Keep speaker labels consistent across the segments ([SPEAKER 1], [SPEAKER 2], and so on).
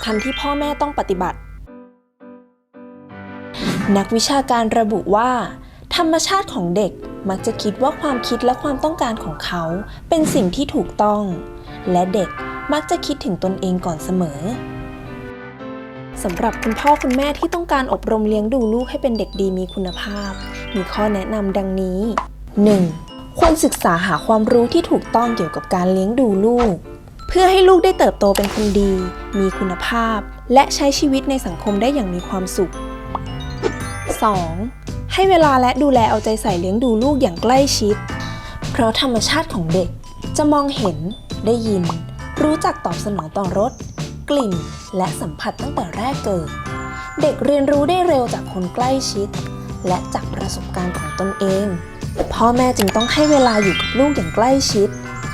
[SPEAKER 1] ำคัญที่พ่อแม่ต้องปฏิบัติ นักวิชาการระบุว่า ธรรมชาติของเด็กมักจะคิดว่าความคิดและความต้องการของเขาเป็นสิ่งที่ถูกต้อง และเด็กมักจะคิดถึงตนเองก่อนเสมอสำหรับคุณพ่อคุณแม่ที่ต้องการอบรมเลี้ยงดูลูกให้เป็นเด็กดีมีคุณภาพ มีข้อแนะนำดังนี้ 1. ควรศึกษาหาความรู้ที่ถูกต้องเกี่ยวกับการเลี้ยงดูลูก เพื่อให้ลูกได้เติบโตเป็นคนดี มีคุณภาพ และใช้ชีวิตในสังคมได้อย่างมีความสุข 2. ให้เวลาและดูแลเอาใจใส่เลี้ยงดูลูกอย่างใกล้ชิด เพราะธรรมชาติของเด็กจะมองเห็น ได้ยิน รู้จักตอบสนองต่อรส กลิ่น และสัมผัสตั้งแต่แรกเกิด เด็กเรียนรู้ได้เร็วจากคนใกล้ชิด และจากประสบการณ์ของตนเอง พ่อแม่จึงต้องให้เวลาอยู่กับลูกอย่างใกล้ชิด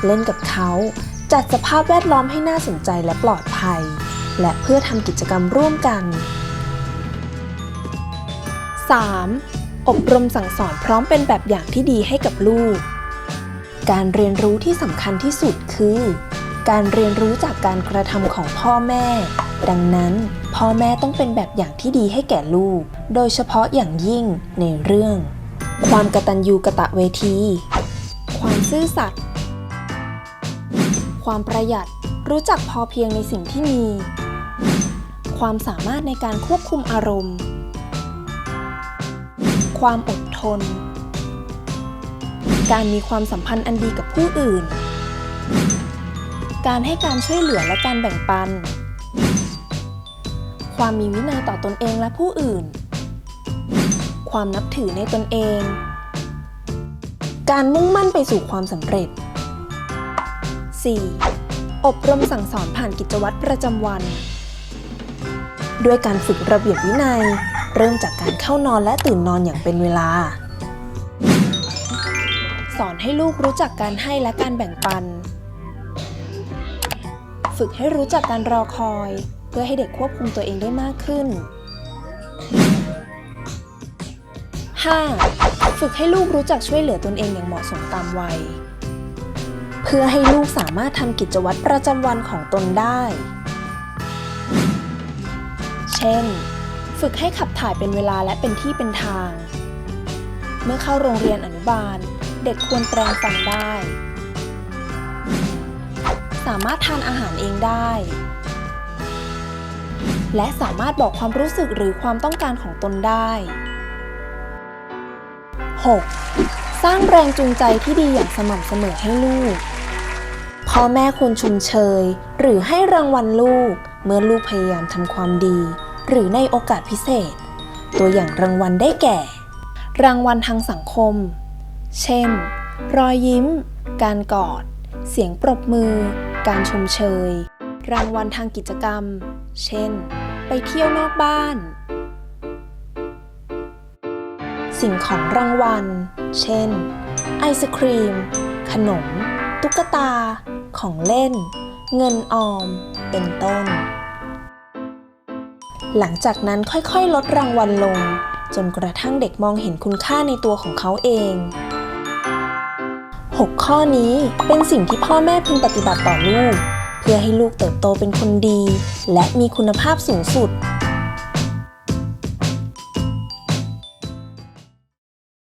[SPEAKER 1] เล่นกับเขา จัดสภาพแวดล้อมให้น่าสนใจและปลอดภัย และเพื่อทำกิจกรรมร่วมกัน 3. อบรมสั่งสอนพร้อมเป็นแบบอย่างที่ดีให้กับลูก การเรียนรู้ที่สำคัญที่สุดคือ การเรียนรู้จากการกระทำของพ่อแม่ ดังนั้น พ่อแม่ต้องเป็นแบบอย่างที่ดีให้แก่ลูก โดยเฉพาะอย่างยิ่งในเรื่อง ความกตัญญูกะตะเวที ความซื่อสัตย์ ความประหยัด รู้จักพอเพียงในสิ่งที่มี ความสามารถในการควบคุมอารมณ์ ความอดทน การมีความสัมพันธ์อันดีกับผู้อื่น การให้การช่วยเหลือและการแบ่งปัน ความมีวินัยต่อตนเองและผู้อื่น ความนับถือในตนเอง การมุ่งมั่นไปสู่ความสำเร็จ 4. อบรมสั่งสอนผ่านกิจวัตรประจำวัน ด้วยการฝึกระเบียบวินัย เริ่มจากการเข้านอนและตื่นนอนอย่างเป็นเวลา สอนให้ลูกรู้จักการให้และการแบ่งปัน ฝึกให้รู้จักการรอคอย เพื่อให้เด็กควบคุมตัวเองได้มากขึ้น 5. ฝึกให้ลูกรู้จักช่วยเหลือตนเองอย่างเหมาะสมตามวัย เพื่อให้ลูกสามารถทำกิจวัตรประจำวันของตนได้ เช่น ฝึกให้ขับถ่ายเป็นเวลาและเป็นที่เป็นทาง เมื่อเข้าโรงเรียนอนุบาล เด็กควรแปรงฟันได้ สามารถทานอาหารเองได้ และสามารถบอกความรู้สึกหรือความต้องการของตนได้ 6. สร้างแรงจูงใจที่ดีอย่างสม่ำเสมอให้ลูก พ่อแม่ควรชุมเชย หรือให้รางวัลลูก เมื่อลูกพยายามทำความดี หรือในโอกาสพิเศษ ตัวอย่างรางวัลได้แก่ รางวัลทางสังคม เช่น รอยยิ้ม การกอด เสียงปรบมือ การชมเชย รางวัลทางกิจกรรม เช่น ไปเที่ยวนอกบ้าน สิ่งของรางวัล เช่น ไอศครีม ขนม ตุ๊กตา ของเล่น เงินออม เป็นต้น หลังจากนั้นค่อยๆ ลดรางวัลลง จนกระทั่งเด็กมองเห็นคุณค่าในตัวของเขาเอง 6 ข้อนี้เป็นสิ่งที่พ่อแม่พึงปฏิบัติต่อลูก เพื่อให้ลูกเติบโตเป็นคนดี และมีคุณภาพสูงสุด